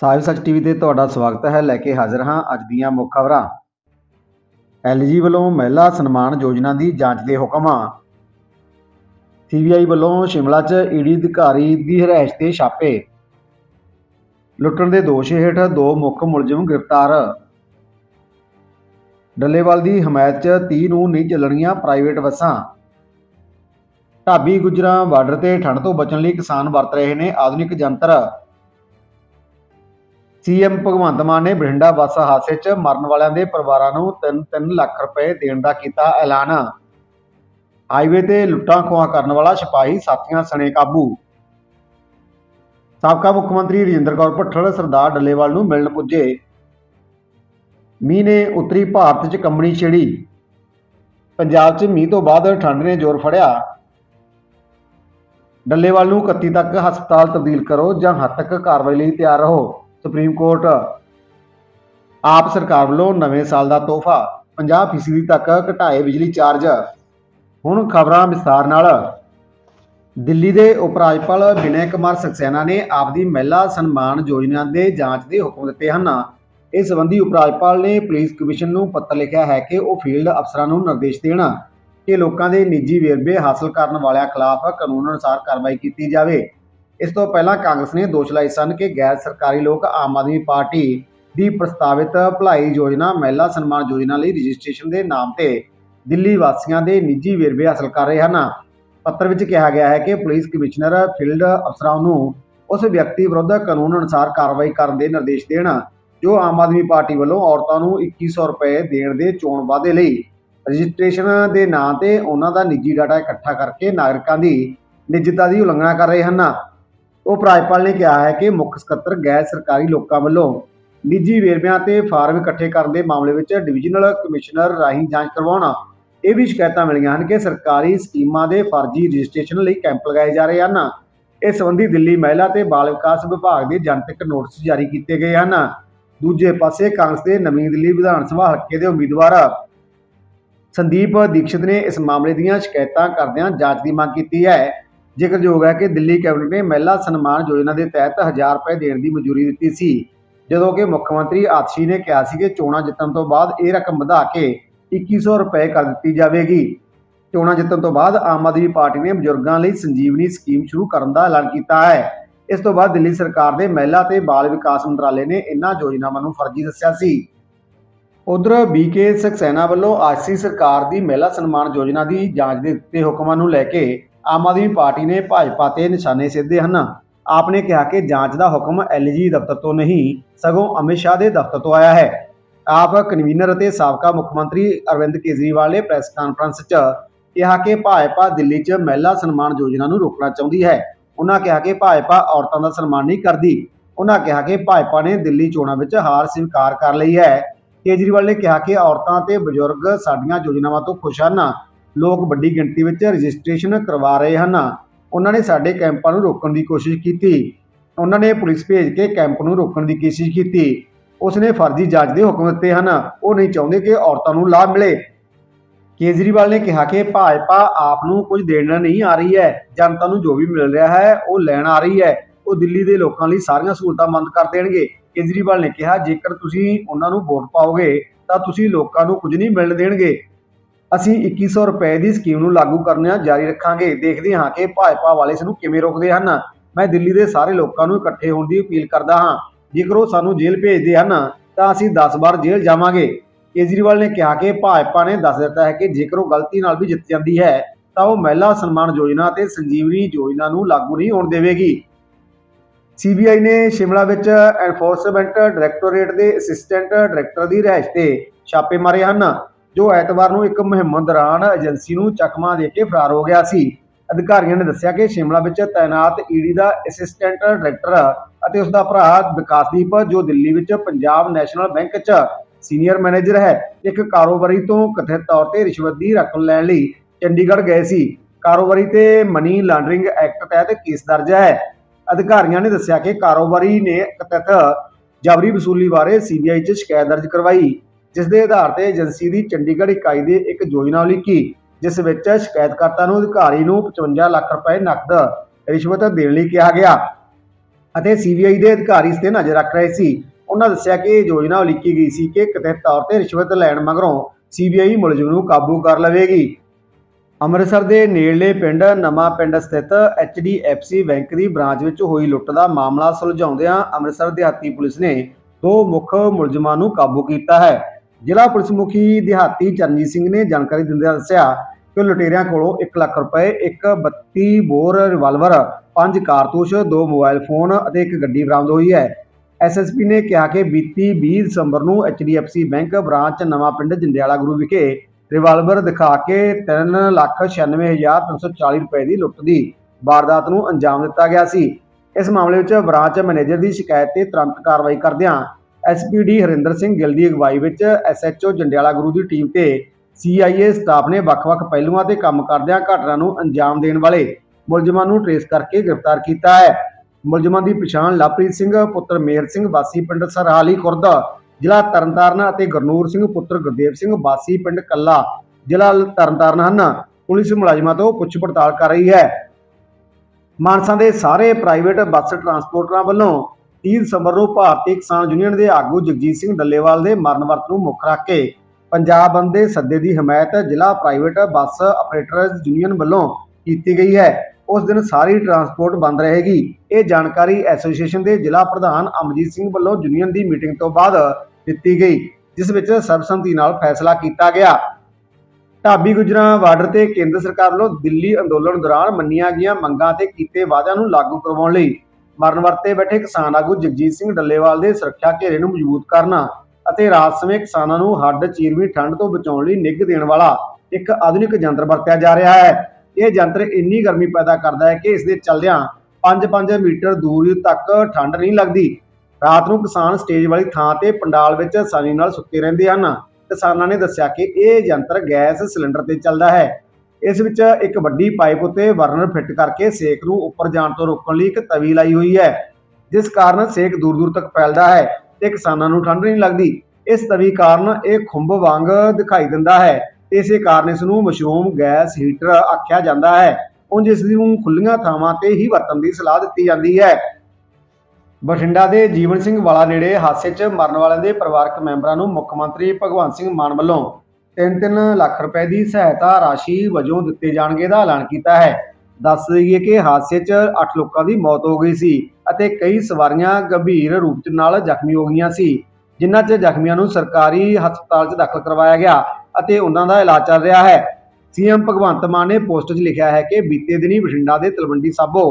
ਸਾਹਿਬ ਸੱਚ ਟੀਵੀ ਤੇ ਤੁਹਾਡਾ ਸਵਾਗਤ ਹੈ। ਲੈ ਕੇ ਹਾਜ਼ਰ ਹਾਂ ਅੱਜ ਦੀਆਂ ਮੁੱਖ ਖਬਰਾਂ। ਐਲਜੀ ਵੱਲੋਂ ਮਹਿਲਾ ਸਨਮਾਨ ਯੋਜਨਾ ਦੀ ਜਾਂਚ ਦੇ ਹੁਕਮ। ਸੀਬੀਆਈ ਵੱਲੋਂ ਸ਼ਿਮਲਾ 'ਚ ਈਡੀ ਅਧਿਕਾਰੀ ਦੀ ਹਰਿਆਇਸ਼ ਤੇ ਛਾਪੇ। ਲੁੱਟਣ ਦੇ ਦੋਸ਼ ਹੇਠ ਦੋ ਮੁੱਖ ਮੁਲਜ਼ਮ ਗ੍ਰਿਫਤਾਰ। ਡੱਲੇਵਾਲ ਦੀ ਹਮਾਇਤ 'ਚ 30 ਨੂੰ ਨਹੀਂ ਚੱਲਣੀਆਂ ਪ੍ਰਾਈਵੇਟ ਬੱਸਾਂ। ਢਾਬੀ ਗੁਜਰਾਂ ਬਾਰਡਰ ਤੇ ਠੰਡ ਤੋਂ ਬਚਣ ਲਈ ਕਿਸਾਨ ਵਰਤ ਰਹੇ ਨੇ ਆਧੁਨਿਕ ਯੰਤਰ ਸੀਐਮ ਭਗਵੰਤ ਮਾਨ ਨੇ ਬਠਿੰਡਾ ਬੱਸ ਹਾਦਸੇ 'ਚ ਮਰਨ ਵਾਲਿਆਂ ਦੇ ਪਰਿਵਾਰਾਂ ਨੂੰ 3-3 ਲੱਖ ਰੁਪਏ ਦੇਣ ਦਾ ਕੀਤਾ ਐਲਾਨ। ਹਾਈਵੇ ਤੇ ਲੁੱਟਾਂ ਖੋਹਾਂ ਕਰਨ ਵਾਲਾ ਸਿਪਾਹੀ ਸਾਥੀਆਂ ਸਣੇ ਕਾਬੂ। ਸਾਬਕਾ ਮੁੱਖ ਮੰਤਰੀ ਰਜਿੰਦਰ ਕੌਰ ਭੱਠਲ, ਸਰਦਾਰ ਡੱਲੇਵਾਲ ਨੂੰ ਮਿਲਣ ਪੁੱਜੇ। ਮੀਂਹ ਨੇ ਉੱਤਰੀ ਭਾਰਤ 'ਚ ਕੰਬਣੀ ਛੇੜੀ। ਪੰਜਾਬ 'ਚ ਮੀਂਹ ਤੋਂ ਬਾਅਦ ਠੰਡ ਨੇ ਜ਼ੋਰ ਫੜਿਆ। ਡੱਲੇਵਾਲ ਨੂੰ 31 ਤੱਕ ਹਸਪਤਾਲ ਤਬਦੀਲ ਕਰੋ ਜਾਂ ਹੱਦ ਤੱਕ ਕਾਰਵਾਈ ਲਈ ਤਿਆਰ ਰਹੋ। ਸੁਪਰੀਮ ਕੋਰਟ ਆਪ ਸਰਕਾਰ ਵੱਲੋਂ ਨਵੇਂ ਸਾਲ ਦਾ ਤੋਹਫਾ 50% ਤੱਕ ਘਟਾਏ ਬਿਜਲੀ ਚਾਰਜ। ਹੁਣ ਖਬਰਾਂ ਵਿਸਥਾਰ ਨਾਲ। ਦਿੱਲੀ ਦੇ ਉਪ ਰਾਜਪਾਲ ਵਿਨੈ ਕੁਮਾਰ ਸਕਸੈਨਾ ਨੇ ਆਪਦੀ ਮਹਿਲਾ ਸਨਮਾਨ ਯੋਜਨਾ ਦੇ ਜਾਂਚ ਦੇ ਹੁਕਮ ਦਿੱਤੇ ਹਨ। ਇਸ ਸੰਬੰਧੀ ਉਪ ਰਾਜਪਾਲ ਨੇ ਪੁਲਿਸ ਕਮਿਸ਼ਨ ਨੂੰ ਪੱਤਰ ਲਿਖਿਆ ਹੈ ਕਿ ਉਹ ਫੀਲਡ ਅਫਸਰਾਂ ਨੂੰ ਨਿਰਦੇਸ਼ ਦੇਣ ਕਿ ਲੋਕਾਂ ਦੇ ਨਿੱਜੀ ਵੇਰਵੇ ਹਾਸਲ ਕਰਨ ਵਾਲਿਆਂ ਖਿਲਾਫ ਕਾਨੂੰਨ ਅਨੁਸਾਰ ਕਾਰਵਾਈ ਕੀਤੀ ਜਾਵੇ। ਇਸ ਤੋਂ ਪਹਿਲਾਂ ਕਾਂਗਰਸ ਨੇ ਦੋਸ਼ ਲਾਏ ਸਨ ਕਿ ਗੈਰ ਸਰਕਾਰੀ ਲੋਕ ਆਮ ਆਦਮੀ ਪਾਰਟੀ ਦੀ ਪ੍ਰਸਤਾਵਿਤ ਭਲਾਈ ਯੋਜਨਾ, ਮਹਿਲਾ ਸਨਮਾਨ ਯੋਜਨਾ ਲਈ ਰਜਿਸਟ੍ਰੇਸ਼ਨ ਦੇ ਨਾਮ ਤੇ ਦਿੱਲੀ ਵਾਸੀਆਂ ਦੇ ਨਿੱਜੀ ਵੇਰਵੇ ਹਾਸਲ ਕਰ ਰਹੇ ਹਨ। ਪੱਤਰ ਵਿੱਚ ਕਿਹਾ ਗਿਆ ਹੈ ਕਿ ਪੁਲਿਸ ਕਮਿਸ਼ਨਰ ਫੀਲਡ ਅਫਸਰਾਂ ਨੂੰ ਉਸ ਵਿਅਕਤੀ ਵਿਰੁੱਧ ਕਾਨੂੰਨ ਅਨੁਸਾਰ ਕਾਰਵਾਈ ਕਰਨ ਦੇ ਨਿਰਦੇਸ਼ ਦੇਣ, ਜੋ ਆਮ ਆਦਮੀ ਪਾਰਟੀ ਵੱਲੋਂ ਔਰਤਾਂ ਨੂੰ 2100 ਰੁਪਏ ਦੇਣ ਦੇ ਚੋਣ ਵਾਅਦੇ ਲਈ ਰਜਿਸਟ੍ਰੇਸ਼ਨ ਦੇ ਨਾਂ ਤੇ ਉਹਨਾਂ ਦਾ ਨਿੱਜੀ ਡਾਟਾ ਇਕੱਠਾ ਕਰਕੇ ਨਾਗਰਿਕਾਂ ਦੀ ਨਿੱਜਤਾ ਦੀ ਉਲੰਘਣਾ ਕਰ ਰਹੇ ਹਨ। ਉਪ ਰਾਜਪਾਲ ਨੇ ਕਿਹਾ ਹੈ ਕਿ ਮੁੱਖ ਸਕੱਤਰ ਗੈਰ ਸਰਕਾਰੀ ਲੋਕਾਂ ਵੱਲੋਂ ਨਿੱਜੀ ਵੇਰਵਿਆਂ ਤੇ ਫਾਰਮ ਇਕੱਠੇ ਕਰਨ ਦੇ ਮਾਮਲੇ ਵਿੱਚ ਡਿਵੀਜ਼ਨਲ ਕਮਿਸ਼ਨਰ ਰਾਹੀਂ ਜਾਂਚ ਕਰਵਾਉਣ। ਇਹ ਵੀ ਸ਼ਿਕਾਇਤਾਂ ਮਿਲੀਆਂ ਹਨ ਕਿ ਸਰਕਾਰੀ ਸਕੀਮਾਂ ਦੇ ਫਰਜ਼ੀ ਰਜਿਸਟ੍ਰੇਸ਼ਨ ਲਈ ਕੈਂਪ ਲਗਾਏ ਜਾ ਰਹੇ ਹਨ। ਇਸ ਸੰਬੰਧੀ ਦਿੱਲੀ ਮਹਿਲਾ ਤੇ ਬਾਲ ਵਿਕਾਸ ਵਿਭਾਗ ਦੇ ਜਨਤਕ ਨੋਟਿਸ ਜਾਰੀ ਕੀਤੇ ਗਏ ਹਨ। ਦੂਜੇ ਪਾਸੇ ਕਾਂਗਰਸ ਦੇ ਨਵੀਂ ਦਿੱਲੀ ਵਿਧਾਨ ਸਭਾ ਹਲਕੇ ਦੇ ਉਮੀਦਵਾਰ ਸੰਦੀਪ ਦੀਕਸ਼ਿਤ ਨੇ ਇਸ ਮਾਮਲੇ ਦੀਆਂ ਸ਼ਿਕਾਇਤਾਂ ਕਰਦਿਆਂ ਜਾਂਚ ਦੀ ਮੰਗ ਕੀਤੀ ਹੈ। ਜ਼ਿਕਰਯੋਗ ਹੈ ਕਿ ਦਿੱਲੀ ਕੈਬਨਿਟ ਨੇ ਮਹਿਲਾ ਸਨਮਾਨ ਯੋਜਨਾ ਦੇ ਤਹਿਤ 1000 ਰੁਪਏ ਦੇਣ ਦੀ ਮਨਜ਼ੂਰੀ ਦਿੱਤੀ ਸੀ, ਜਦੋਂ ਕਿ ਮੁੱਖ ਮੰਤਰੀ ਆਤਸ਼ੀ ਨੇ ਕਿਹਾ ਸੀ ਕਿ ਚੋਣਾਂ ਜਿੱਤਣ ਤੋਂ ਬਾਅਦ ਇਹ ਰਕਮ ਵਧਾ ਕੇ 2100 ਰੁਪਏ ਕਰ ਦਿੱਤੀ ਜਾਵੇਗੀ। ਚੋਣਾਂ ਜਿੱਤਣ ਤੋਂ ਬਾਅਦ ਆਮ ਆਦਮੀ ਪਾਰਟੀ ਨੇ ਬਜ਼ੁਰਗਾਂ ਲਈ ਸੰਜੀਵਨੀ ਸਕੀਮ ਸ਼ੁਰੂ ਕਰਨ ਦਾ ਐਲਾਨ ਕੀਤਾ ਹੈ। ਇਸ ਤੋਂ ਬਾਅਦ ਦਿੱਲੀ ਸਰਕਾਰ ਦੇ ਮਹਿਲਾ ਤੇ ਬਾਲ ਵਿਕਾਸ ਮੰਤਰਾਲੇ ਨੇ ਇਨ੍ਹਾਂ ਯੋਜਨਾਵਾਂ ਨੂੰ ਫਰਜ਼ੀ ਦੱਸਿਆ ਸੀ। ਉਧਰ ਬੀਕੇ ਸਕਸੈਨਾ ਵੱਲੋਂ ਆਰਸੀ ਸਰਕਾਰ ਦੀ ਮਹਿਲਾ ਸਨਮਾਨ ਯੋਜਨਾ ਦੀ ਜਾਂਚ ਦੇ ਦਿੱਤੇ ਹੁਕਮਾਂ ਨੂੰ ਲੈ ਕੇ ਆਮ ਆਦਮੀ ਪਾਰਟੀ ਨੇ ਭਾਜਪਾ ਤੇ ਨਿਸ਼ਾਨੇ ਸਿੱਧੇ ਹਨ। ਆਪ ਨੇ ਕਿਹਾ ਕਿ ਜਾਂਚ ਦਾ ਹੁਕਮ ਐਲਜੀ ਦਫ਼ਤਰ ਤੋਂ ਨਹੀਂ, ਸਗੋਂ ਅਮਿਤ ਸ਼ਾਹ ਦੇ ਦਫ਼ਤਰ ਤੋਂ ਆਇਆ ਹੈ। ਆਪ ਕਨਵੀਨਰ ਅਤੇ ਸਾਬਕਾ ਮੁੱਖ ਮੰਤਰੀ ਅਰਵਿੰਦ ਕੇਜਰੀਵਾਲ ਨੇ ਪ੍ਰੈਸ ਕਾਨਫਰੰਸ 'ਚ ਕਿਹਾ ਕਿ ਭਾਜਪਾ ਦਿੱਲੀ 'ਚ ਮਹਿਲਾ ਸਨਮਾਨ ਯੋਜਨਾ ਨੂੰ ਰੋਕਣਾ ਚਾਹੁੰਦੀ ਹੈ। ਉਹਨਾਂ ਕਿਹਾ ਕਿ ਭਾਜਪਾ ਔਰਤਾਂ ਦਾ ਸਨਮਾਨ ਨਹੀਂ ਕਰਦੀ। ਉਹਨਾਂ ਕਿਹਾ ਕਿ ਭਾਜਪਾ ਨੇ ਦਿੱਲੀ ਚੋਣਾਂ ਵਿੱਚ ਹਾਰ ਸਵੀਕਾਰ ਕਰ ਲਈ ਹੈ। ਕੇਜਰੀਵਾਲ ਨੇ ਕਿਹਾ ਕਿ ਔਰਤਾਂ ਤੇ ਬਜ਼ੁਰਗ ਸਾਡੀਆਂ ਯੋਜਨਾਵਾਂ ਤੋਂ ਖੁਸ਼ ਹਨ। ਲੋਕ ਵੱਡੀ ਗਿਣਤੀ ਵਿੱਚ ਰਜਿਸਟ੍ਰੇਸ਼ਨ ਕਰਵਾ ਰਹੇ ਹਨ। ਉਹਨਾਂ ਨੇ ਸਾਡੇ ਕੈਂਪਾਂ ਨੂੰ ਰੋਕਣ ਦੀ ਕੋਸ਼ਿਸ਼ ਕੀਤੀ। ਉਹਨਾਂ ਨੇ ਪੁਲਿਸ ਭੇਜ ਕੇ ਕੈਂਪ ਨੂੰ ਰੋਕਣ ਦੀ ਕੋਸ਼ਿਸ਼ ਕੀਤੀ। ਉਸ ਨੇ ਫਰਜ਼ੀ ਜਾਂਚ ਦੇ ਹੁਕਮ ਦਿੱਤੇ ਹਨ। ਉਹ ਨਹੀਂ ਚਾਹੁੰਦੇ ਕਿ ਔਰਤਾਂ ਨੂੰ ਲਾਭ ਮਿਲੇ। ਕੇਜਰੀਵਾਲ ਨੇ ਕਿਹਾ ਕਿ ਭਾਜਪਾ ਆਪ ਨੂੰ ਕੁਝ ਦੇਣ ਨਹੀਂ ਆ ਰਹੀ ਹੈ। ਜਨਤਾ ਨੂੰ ਜੋ ਵੀ ਮਿਲ ਰਿਹਾ ਹੈ, ਉਹ ਲੈਣ ਆ ਰਹੀ ਹੈ। ਉਹ ਦਿੱਲੀ ਦੇ ਲੋਕਾਂ ਲਈ ਸਾਰੀਆਂ ਸਹੂਲਤਾਂ ਬੰਦ ਕਰ ਦੇਣਗੇ। ਕੇਜਰੀਵਾਲ ਨੇ ਕਿਹਾ, ਜੇਕਰ ਤੁਸੀਂ ਉਹਨਾਂ ਨੂੰ ਵੋਟ ਪਾਓਗੇ, ਤਾਂ ਤੁਸੀਂ ਲੋਕਾਂ ਨੂੰ ਕੁਝ ਨਹੀਂ ਮਿਲਣ ਦੇਣਗੇ। ਅਸੀਂ 2100 ਰੁਪਏ ਦੀ ਸਕੀਮ ਨੂੰ ਲਾਗੂ ਕਰਨਾ ਜਾਰੀ ਰੱਖਾਂਗੇ। ਦੇਖਦੇ ਹਾਂ ਕਿ ਭਾਜਪਾ ਵਾਲੇ ਇਸ ਨੂੰ ਕਿਵੇਂ ਰੋਕਦੇ ਹਨ। ਮੈਂ ਦਿੱਲੀ ਦੇ ਸਾਰੇ ਲੋਕਾਂ ਨੂੰ ਇਕੱਠੇ ਹੋਣ ਦੀ ਅਪੀਲ ਕਰਦਾ ਹਾਂ। ਜੇਕਰ ਉਹ ਸਾਨੂੰ ਜੇਲ੍ਹ ਭੇਜਦੇ ਹਨ, ਤਾਂ ਅਸੀਂ 10 ਵਾਰ ਜੇਲ੍ਹ ਜਾਵਾਂਗੇ। ਕੇਜਰੀਵਾਲ ਨੇ ਕਿਹਾ ਕਿ ਭਾਜਪਾ ਨੇ ਦੱਸ ਦਿੱਤਾ ਹੈ ਕਿ ਜੇਕਰ ਉਹ ਗਲਤੀ ਨਾਲ ਵੀ ਜਿੱਤ ਜਾਂਦੀ ਹੈ, ਤਾਂ ਉਹ ਮਹਿਲਾ ਸਨਮਾਨ ਯੋਜਨਾ ਅਤੇ ਸੰਜੀਵਨੀ ਯੋਜਨਾ ਨੂੰ ਲਾਗੂ ਨਹੀਂ ਹੋਣ ਦੇਵੇਗੀ। ਸੀਬੀਆਈ ਨੇ ਸ਼ਿਮਲਾ ਵਿੱਚ ਐਨਫੋਰਸਮੈਂਟ ਡਾਇਰੈਕਟੋਰੇਟ ਦੇ ਅਸਿਸਟੈਂਟ ਡਾਇਰੈਕਟਰ ਦੀ ਰਿਹਾਇਸ਼ ਤੇ ਛਾਪੇ ਮਾਰੇ ਹਨ। ਜੋ ਐਤਵਾਰ ਨੂੰ ਇੱਕ ਮੁਹਿੰਮ ਦੌਰਾਨ ਏਜੰਸੀ ਨੂੰ ਚਕਮਾ ਦੇ ਕੇ ਫਰਾਰ ਹੋ ਗਿਆ ਸੀ। ਅਧਿਕਾਰੀਆਂ ਨੇ ਦੱਸਿਆ ਕਿ ਸ਼ਿਮਲਾ ਵਿੱਚ ਤਾਇਨਾਤ ਈਡੀ ਦਾ ਅਸਿਸਟੈਂਟ ਡਾਇਰੈਕਟਰ ਅਤੇ ਉਸ ਦਾ ਭਰਾ ਵਿਕਾਸਦੀਪ, ਜੋ ਦਿੱਲੀ ਵਿੱਚ ਪੰਜਾਬ ਨੈਸ਼ਨਲ ਬੈਂਕ 'ਚ ਸੀਨੀਅਰ ਮੈਨੇਜਰ ਹੈ, ਇੱਕ ਕਾਰੋਬਾਰੀ ਤੋਂ ਕਥਿਤ ਤੌਰ ਤੇ ਰਿਸ਼ਵਤ ਦੀ ਰਕਮ ਲੈਣ ਲਈ ਚੰਡੀਗੜ੍ਹ ਗਏ ਸੀ। ਕਾਰੋਬਾਰੀ ਤੇ ਮਨੀ ਲਾਂਡਰਿੰਗ ਐਕਟ ਤਹਿਤ ਕੇਸ ਦਰਜ ਹੈ। ਅਧਿਕਾਰੀਆਂ ਨੇ ਦੱਸਿਆ ਕਿ ਕਾਰੋਬਾਰੀ ਨੇ ਕਥਿਤ ਜਬਰੀ ਵਸੂਲੀ ਬਾਰੇ ਸੀਬੀਆਈ 'ਚ ਸ਼ਿਕਾਇਤ ਦਰਜ ਕਰਵਾਈ। ਜਿਸ ਦੇ ਆਧਾਰ ਤੇ ਏਜੰਸੀ ਦੀ ਚੰਡੀਗੜ੍ਹ ਇਕਾਈ ਦੇ ਇੱਕ ਯੋਜਨਾ ਉਲੀਕੀ ਜਿਸ ਵਿੱਚ ਸ਼ਿਕਾਇਤਕਰਤਾ ਨੂੰ ਅਧਿਕਾਰੀ ਨੂੰ 55 ਲੱਖ ਰੁਪਏ ਨਕਦ ਰਿਸ਼ਵਤ ਦੇਣ ਲਈ ਕਿਹਾ ਗਿਆ ਅਤੇ ਸੀਬੀਆਈ ਦੇ ਅਧਿਕਾਰੀ ਇਸ ਤੇ ਨਜ਼ਰ ਰੱਖ ਰਹੇ ਸੀ। ਉਹਨਾਂ ਦੱਸਿਆ ਕਿ ਇਹ ਯੋਜਨਾ ਉਲੀਕੀ ਗਈ ਸੀ ਕਿ ਕਥਿਤ ਤੌਰ ਤੇ ਰਿਸ਼ਵਤ ਲੈਣ ਮਗਰੋਂ ਸੀਬੀਆਈ ਮੁਲਜ਼ਮ ਨੂੰ ਕਾਬੂ ਕਰ ਲਵੇਗੀ। ਅੰਮ੍ਰਿਤਸਰ ਦੇ ਨੇੜਲੇ ਪਿੰਡ ਨਵਾਂ ਪਿੰਡ ਸਥਿਤ HDFC ਬੈਂਕ ਦੀ ਬ੍ਰਾਂਚ ਵਿੱਚ ਹੋਈ ਲੁੱਟ ਦਾ ਮਾਮਲਾ ਸੁਲਝਾਉਂਦਿਆਂ ਅੰਮ੍ਰਿਤਸਰ ਦਿਹਾਤੀ ਪੁਲਿਸ ਨੇ ਦੋ ਮੁੱਖ ਮੁਲਜ਼ਮਾਂ ਨੂੰ ਕਾਬੂ ਕੀਤਾ ਹੈ। ਜ਼ਿਲ੍ਹਾ ਪੁਲਿਸ ਮੁਖੀ ਦਿਹਾਤੀ ਚਰਨਜੀਤ ਸਿੰਘ ਨੇ ਜਾਣਕਾਰੀ ਦਿੰਦਿਆਂ ਦੱਸਿਆ ਕਿ ਲੁਟੇਰਿਆਂ ਕੋਲੋਂ 1 ਲੱਖ ਰੁਪਏ, ਇੱਕ 32 ਬੋਰ ਰਿਵਾਲਵਰ, ਪੰਜ ਕਾਰਤੂਸ, ਦੋ ਮੋਬਾਈਲ ਫੋਨ ਅਤੇ ਇੱਕ ਗੱਡੀ ਬਰਾਮਦ ਹੋਈ ਹੈ। ਐਸਐਸਪੀ ਨੇ ਕਿਹਾ ਕਿ ਬੀਤੀ 20 ਦਸੰਬਰ ਨੂੰ HDFC ਬੈਂਕ ਬ੍ਰਾਂਚ ਨਵਾਂ ਪਿੰਡ ਜੰਡਿਆਲਾ ਗੁਰੂ ਵਿਖੇ ਰਿਵਾਲਵਰ ਦਿਖਾ ਕੇ 396340 ਰੁਪਏ ਦੀ ਲੁੱਟ ਦੀ ਵਾਰਦਾਤ ਨੂੰ ਅੰਜਾਮ ਦਿੱਤਾ ਗਿਆ ਸੀ। ਇਸ ਮਾਮਲੇ ਵਿੱਚ ਬ੍ਰਾਂਚ ਮੈਨੇਜਰ ਦੀ ਸ਼ਿਕਾਇਤ ਤੇ ਤੁਰੰਤ ਕਾਰਵਾਈ ਕਰਦਿਆਂ ਐਸਪੀਡੀ ਹਰਿੰਦਰ ਸਿੰਘ ਗਿੱਲ ਦੀ ਅਗਵਾਈ ਵਿੱਚ ਐਸਐਚਓ ਜੰਡਿਆਲਾ ਗੁਰੂ ਦੀ ਟੀਮ ਤੇ ਸੀਆਈਏ ਸਟਾਫ ਨੇ ਵੱਖ-ਵੱਖ ਪਹਿਲੂਆਂ ਤੇ ਕੰਮ ਕਰਦਿਆਂ ਘਟਨਾ ਨੂੰ ਅੰਜਾਮ ਦੇਣ ਵਾਲੇ ਮੁਲਜ਼ਮਾਂ ਨੂੰ ਟ੍ਰੇਸ ਕਰਕੇ ਗ੍ਰਿਫਤਾਰ ਕੀਤਾ ਹੈ। ਮੁਲਜ਼ਮਾਂ ਦੀ ਪਛਾਣ ਲਵਪ੍ਰੀਤ ਸਿੰਘ, ਪੁੱਤਰ ਮੇਰ ਸਿੰਘ, ਵਾਸੀ ਪਿੰਡ ਸਰਹਾਲੀ ਖੁਰਦ, ਜ਼ਿਲ੍ਹਾ ਤਰਨਤਾਰਨ ਅਤੇ ਗੁਰਨੂਰ ਸਿੰਘ, ਪੁੱਤਰ ਗੁਰਦੇਵ ਸਿੰਘ, ਵਾਸੀ ਪਿੰਡ ਕੱਲਾ, ਜ਼ਿਲ੍ਹਾ ਤਰਨਤਾਰਨ ਹਨ। ਪੁਲਿਸ ਮੁਲਾਜ਼ਮਾਂ ਤੋਂ ਪੁੱਛ ਪੜਤਾਲ ਕਰ ਰਹੀ ਹੈ। ਮਾਨਸਾ ਦੇ ਸਾਰੇ ਪ੍ਰਾਈਵੇਟ ਬੱਸ ਟਰਾਂਸਪੋਰਟਰਾਂ ਵੱਲੋਂ 30 ਦਸੰਬਰ ਨੂੰ ਭਾਰਤੀ ਕਿਸਾਨ ਯੂਨੀਅਨ ਦੇ ਆਗੂ ਜਗਜੀਤ ਸਿੰਘ ਡੱਲੇਵਾਲ ਦੇ ਮਰਨ ਵਰਤ ਨੂੰ ਮੁੱਖ ਰੱਖ ਕੇ ਪੰਜਾਬ ਬੰਦ ਦੇ ਸੱਦੇ ਦੀ ਹਮਾਇਤ ਜ਼ਿਲ੍ਹਾ ਪ੍ਰਾਈਵੇਟ ਬੱਸ ਆਪਰੇਟਰਜ਼ ਯੂਨੀਅਨ ਵੱਲੋਂ ਕੀਤੀ ਗਈ ਹੈ। ਉਸ ਦਿਨ ਸਾਰੀ ਟਰਾਂਸਪੋਰਟ ਬੰਦ ਰਹੇਗੀ। ਇਹ ਜਾਣਕਾਰੀ ਐਸੋਸੀਏਸ਼ਨ ਦੇ ਜ਼ਿਲ੍ਹਾ ਪ੍ਰਧਾਨ ਅਮਜੀਤ ਸਿੰਘ ਵੱਲੋਂ ਯੂਨੀਅਨ ਦੀ ਮੀਟਿੰਗ ਤੋਂ ਬਾਅਦ ਦਿੱਤੀ ਗਈ, ਜਿਸ ਵਿੱਚ ਸਰਬਸੰਮਤੀ ਨਾਲ ਫੈਸਲਾ ਕੀਤਾ ਗਿਆ। ਢਾਬੀ ਗੁਜਰਾਂ ਬਾਰਡਰ ਤੇ ਕੇਂਦਰ ਸਰਕਾਰ ਵੱਲੋਂ ਦਿੱਲੀ ਅੰਦੋਲਨ ਦੌਰਾਨ ਮੰਨੀਆਂ ਗਈਆਂ ਮੰਗਾਂ ਤੇ ਕੀਤੇ ਵਾਅਦਿਆਂ ਨੂੰ ਲਾਗੂ ਕਰਵਾਉਣ ਲਈ ਮਰਨ ਵਰਤੇ ਬੈਠੇ ਕਿਸਾਨ ਆਗੂ ਜਗਜੀਤ ਸਿੰਘ ਡੱਲੇਵਾਲ ਦੇ ਸੁਰੱਖਿਆ ਘੇਰੇ ਨੂੰ ਮਜ਼ਬੂਤ ਕਰਨਾ ਅਤੇ ਰਾਤ ਸਮੇਂ ਕਿਸਾਨਾਂ ਨੂੰ ਹੱਡ ਚੀਰਵੀਂ ਠੰਡ ਤੋਂ ਬਚਾਉਣ ਲਈ ਨਿੱਘ ਦੇਣ ਵਾਲਾ ਇੱਕ ਆਧੁਨਿਕ ਯੰਤਰ ਵਰਤਿਆ ਜਾ ਰਿਹਾ ਹੈ। ਇਹ ਯੰਤਰ ਇੰਨੀ ਗਰਮੀ ਪੈਦਾ ਕਰਦਾ ਹੈ ਕਿ ਇਸ ਦੇ ਚੱਲਦਿਆਂ 5-5 ਮੀਟਰ ਦੂਰੀ ਤੱਕ ਠੰਡ ਨਹੀਂ ਲੱਗਦੀ। ਰਾਤ ਨੂੰ ਕਿਸਾਨ ਸਟੇਜ ਵਾਲੀ ਥਾਂ ਤੇ ਪੰਡਾਲ ਵਿੱਚ ਆਸਾਨੀ ਨਾਲ ਸੁੱਤੇ ਰਹਿੰਦੇ ਹਨ। ਕਿਸਾਨਾਂ ਨੇ ਦੱਸਿਆ ਕਿ ਇਹ ਯੰਤਰ ਗੈਸ ਸਿਲੰਡਰ ਤੇ ਚੱਲਦਾ ਹੈ। ਇਸ ਵਿੱਚ ਇੱਕ ਵੱਡੀ ਪਾਈਪ ਉੱਤੇ ਬਰਨਰ ਫਿੱਟ ਕਰਕੇ ਸੇਕ ਨੂੰ ਉੱਪਰ ਜਾਣ ਤੋਂ ਰੋਕਣ ਲਈ ਇੱਕ ਤਵੀ ਲਾਈ ਹੋਈ ਹੈ, ਜਿਸ ਕਾਰਨ ਸੇਕ ਦੂਰ ਦੂਰ ਤੱਕ ਫੈਲਦਾ ਹੈ ਤੇ ਕਿਸਾਨਾਂ ਨੂੰ ਠੰਡ ਨਹੀਂ ਲੱਗਦੀ। ਇਸ ਤਵੀ ਕਾਰਨ ਇਹ ਖੁੰਭ ਵਾਂਗ ਦਿਖਾਈ ਦਿੰਦਾ ਹੈ। ਇਸੇ ਕਾਰਨ ਇਸ ਨੂੰ ਮਸ਼ਰੂਮ ਗੈਸ ਹੀਟਰ ਆਖਿਆ ਜਾਂਦਾ ਹੈ। ਉਂਝ ਇਸ ਨੂੰ ਖੁੱਲੀਆਂ ਥਾਵਾਂ ਤੇ ਹੀ ਵਰਤਣ ਦੀ ਸਲਾਹ ਦਿੱਤੀ ਜਾਂਦੀ ਹੈ। ਬਠਿੰਡਾ ਦੇ ਜੀਵਨ ਸਿੰਘ ਵਾਲਾ ਨੇੜੇ ਹਾਦਸੇ 'ਚ ਮਰਨ ਵਾਲਿਆਂ ਦੇ ਪਰਿਵਾਰਕ ਮੈਂਬਰਾਂ ਨੂੰ ਮੁੱਖ ਮੰਤਰੀ ਭਗਵੰਤ ਸਿੰਘ ਮਾਨ ਵੱਲੋਂ 3-3 ਲੱਖ ਰੁਪਏ ਦੀ ਸਹਾਇਤਾ ਰਾਸ਼ੀ ਵਜੋਂ ਦਿੱਤੇ ਜਾਣਗੇ ਦਾ ਐਲਾਨ ਕੀਤਾ ਹੈ। ਦੱਸ ਦਈਏ ਕਿ ਹਾਦਸੇ 'ਚ 8 ਲੋਕਾਂ ਦੀ ਮੌਤ ਹੋ ਗਈ ਸੀ ਅਤੇ ਕਈ ਸਵਾਰੀਆਂ ਗੰਭੀਰ ਰੂਪ ਨਾਲ ਜ਼ਖਮੀ ਹੋ ਗਈਆਂ ਸੀ, ਜਿਨ੍ਹਾਂ 'ਚ ਜ਼ਖਮੀਆਂ ਨੂੰ ਸਰਕਾਰੀ ਹਸਪਤਾਲ 'ਚ ਦਾਖਲ ਕਰਵਾਇਆ ਗਿਆ ਅਤੇ ਉਹਨਾਂ ਦਾ ਇਲਾਜ ਚੱਲ ਰਿਹਾ ਹੈ। ਸੀਐਮ ਭਗਵੰਤ ਮਾਨ ਨੇ ਪੋਸਟ 'ਚ ਲਿਖਿਆ ਹੈ ਕਿ ਬੀਤੇ ਦਿਨੀ ਬਠਿੰਡਾ ਦੇ ਤਲਵੰਡੀ ਸਾਬੋ